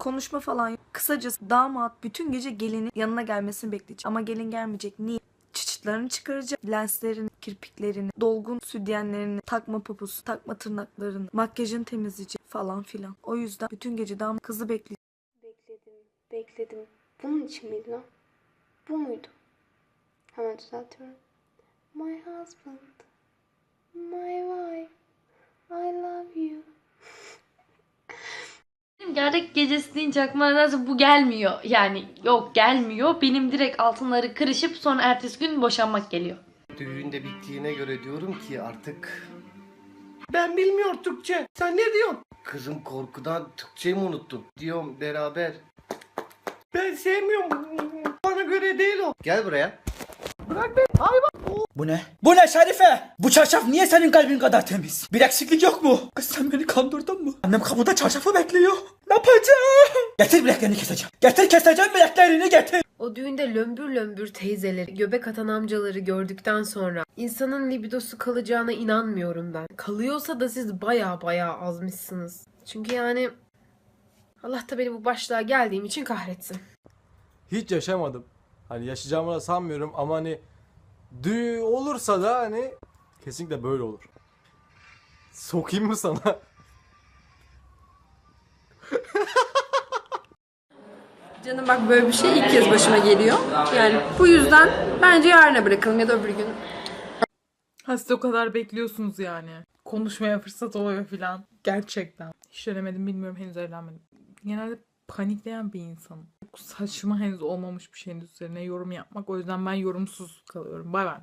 Konuşma falan yok. Kısacası damat bütün gece gelinin yanına gelmesini bekleyecek. Ama gelin gelmeyecek. Niye? Çıçıtlarını çıkaracak. Lenslerini, kirpiklerini, dolgun südyenlerini, takma poposu, takma tırnaklarını, makyajını temizleyecek falan filan. O yüzden bütün gece damat kızı bekleyecek. Bekledim, bekledim. Bunun için miydi lan? Bu muydu? Hemen düzeltiyorum. My husband, my wife, Gerdek gecesi deyince aklıma nedense bu gelmiyor. Yani yok gelmiyor. Benim direkt altınları kırışıp sonra ertesi gün boşanmak geliyor. Düğün de bittiğine göre diyorum ki artık... Ben bilmiyorum Türkçe. Sen ne diyorsun? Kızım korkudan Türkçeyi mi unuttun? Diyorum beraber. Ben sevmiyorum. Bana göre değil o. Gel buraya. Bu ne? Bu ne Şerife? Bu çarşaf niye senin kalbin kadar temiz? Bir eksiklik yok mu? Kız sen beni kandırdın mı? Annem kapıda çarşafı bekliyor. Ne yapacağım? Getir bileklerini keseceğim. Getir keseceğim bileklerini getir. O düğünde lömbür lömbür teyzeleri, göbek atan amcaları gördükten sonra insanın libidosu kalacağına inanmıyorum ben. Kalıyorsa da siz baya baya azmışsınız. Çünkü yani Allah da beni bu başlığa geldiğim için kahretsin. hiç yaşamadım. Hani yaşayacağımı da sanmıyorum ama hani düğün olursa da hani kesinlikle böyle olur. Sokayım mı sana? Canım bak böyle bir şey ilk kez başıma geliyor. Yani bu yüzden bence yarına bırakalım ya da öbür gün. Ha siz o kadar bekliyorsunuz yani. Konuşmaya fırsat oluyor filan. Gerçekten. Hiç denemedim bilmiyorum henüz evlenmedim. Genelde panikleyen bir insanım. Çok saçma henüz olmamış bir şeyin üzerine yorum yapmak. O yüzden ben yorumsuz kalıyorum. Bay bay.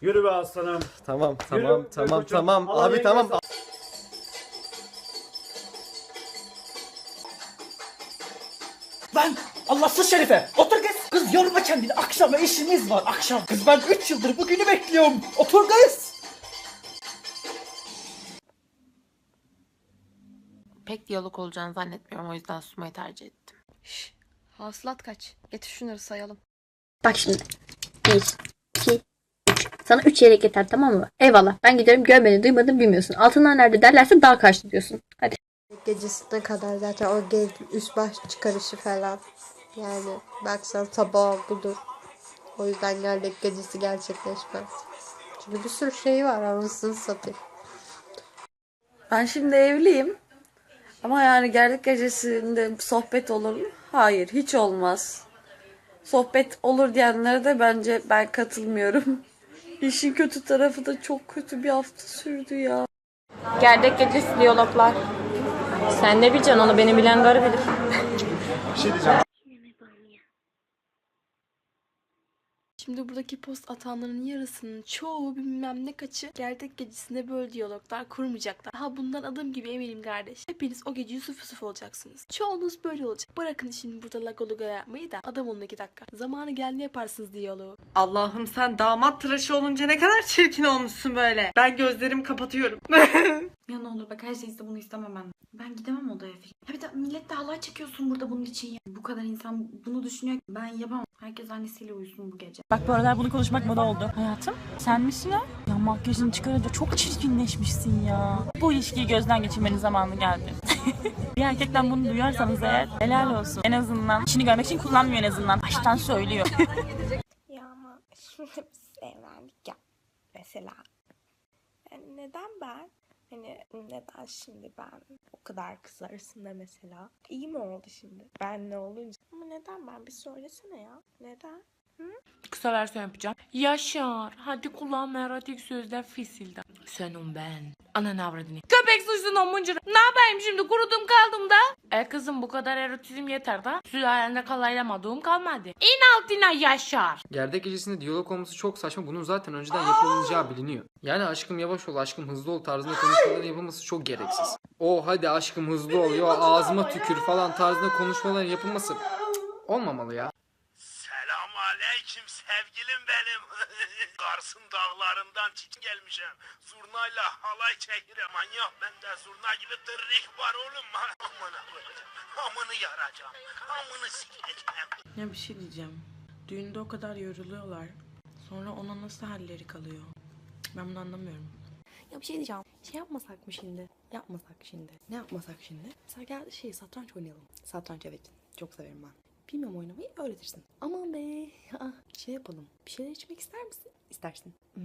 Yürü be aslanım. Tamam tamam Yürü, tamam koçum. tamam. Abi tamam. Lan Allahsız Şerife. Otur kız. Kız yorma kendini. Akşama işimiz var akşam. Kız ben 3 yıldır bugünü bekliyorum. Otur kız. Pek diyalog olacağını zannetmiyorum o yüzden susmayı tercih ettim. Hasılat kaç? Getir şunları sayalım. Bak şimdi. 1, 2, 3. Sana 3 çeyrek yeter tamam mı? Eyvallah. Ben gidiyorum görmedin duymadın bilmiyorsun. Altınlar nerede derlerse daha kaçtı diyorsun. Hadi. Gecesine kadar zaten o gel üst baş çıkarışı falan. Yani baksana tabağı budur. O yüzden gerdek gecesi gerçekleşmez. Çünkü bir sürü şey var anasını satayım. Ben şimdi evliyim. Ama yani gerdek gecesinde sohbet olur mu? Hayır, hiç olmaz. Sohbet olur diyenlere de bence ben katılmıyorum. İşin kötü tarafı da çok kötü bir hafta sürdü ya. Gerdek gecesi diyaloglar. Sen ne bileceksin onu beni bilen garı bilir. Şimdi buradaki post atanların yarısının çoğu bilmem ne kaçı gerdek gecesinde böyle diyaloglar kurmayacaklar. Ha bundan adım gibi eminim kardeş. Hepiniz o gece Yusuf Yusuf olacaksınız. Çoğunuz böyle olacak. Bırakın şimdi burada lago luga yapmayı da adam olun iki dakika. Zamanı geldi yaparsınız diyaloğu. Allah'ım sen damat tıraşı olunca ne kadar çirkin olmuşsun böyle. Ben gözlerimi kapatıyorum. Ya ne olur bak her şeyse bunu istemem ben. Ben gidemem odaya falan. Ya bir de millet de halay çekiyorsun burada bunun için ya. Bu kadar insan bunu düşünüyor. Ben yapamam. Herkes annesiyle uyusun bu gece. Bak bu aralar bunu konuşmak moda oldu. Hayatım sen misin o? Ya makyajını çıkarınca çok çirkinleşmişsin ya. Bu ilişkiyi gözden geçirmenin zamanı geldi. bir erkekten bunu duyarsanız eğer helal olsun. En azından işini görmek için kullanmıyor en azından. Baştan söylüyor. Ya ama şimdi biz evlendik ya. Mesela. Yani neden ben? Hani neden şimdi ben o kadar kız arasında mesela? İyi mi oldu şimdi? Ben ne olunca? Ama neden ben? Bir söylesene ya. Neden? Kısa versiyon yapacağım. Yaşar hadi kulağıma erotik sözler fisilde. Senin ben. Ananı avradını. Köpek suçsun o mıncır. Ne yapayım şimdi kurudum kaldım da. E kızım bu kadar erotizm yeter da. Sülalende kalaylamadığım kalmadı. İn altına Yaşar. Gerdek gecesinde diyalog olması çok saçma. Bunun zaten önceden yapılacağı biliniyor. Yani aşkım yavaş ol, aşkım hızlı ol tarzında konuşmaların yapılması çok gereksiz. O hadi aşkım hızlı ol, yo ağzıma tükür falan tarzında konuşmaların yapılması cık, olmamalı ya. Selam aleyküm sevgilim benim. Kars'ın dağlarından çiçek gelmişim. Zurnayla halay çekirem manyak bende zurna gibi tırrik var oğlum. Amına koyacağım. Amını yaracağım. Amını sikeceğim. Ya bir şey diyeceğim. Düğünde o kadar yoruluyorlar. Sonra ona nasıl halleri kalıyor? Ben bunu anlamıyorum. Ya bir şey diyeceğim. Şey yapmasak mı şimdi? Yapmasak şimdi. Ne yapmasak şimdi? Mesela gel şey satranç oynayalım. Satranç evet. Çok severim ben. Bilmiyorum oynamayı öğretirsin. Aman be. Şey yapalım. Bir şeyler içmek ister misin? İstersin. Hmm,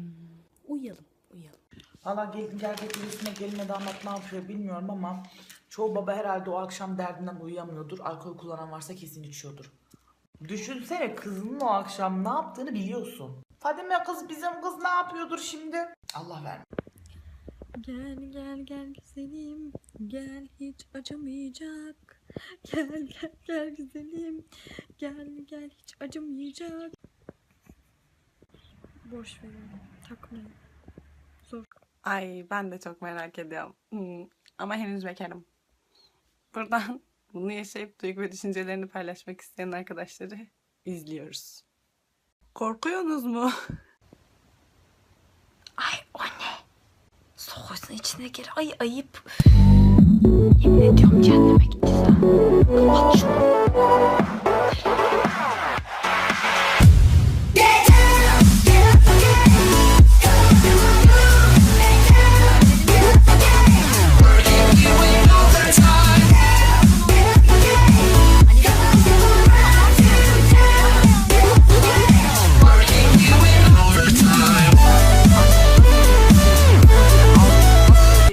uyuyalım. Uyuyalım. Valla gelin gelecek birisine gelin damat ne yapıyor bilmiyorum ama çoğu baba herhalde o akşam derdinden uyuyamıyordur. Alkol kullanan varsa kesin içiyordur. Düşünsene kızının o akşam ne yaptığını biliyorsun. Fadime kız bizim kız ne yapıyordur şimdi? Allah verme. Gel gel gel güzelim gel hiç acımayacak Gel gel gel güzelim gel gel hiç acımayacak Boş verin takmayın Zor Ay ben de çok merak ediyorum. Hmm, Ama henüz bekarım. Buradan bunu yaşayıp duygu ve düşüncelerini paylaşmak isteyen arkadaşları izliyoruz. Korkuyorsunuz mu? Ay o ne? Soğusun içine gir. Ay ayıp. Yemin ediyorum cehenneme gideceğiz 跟我走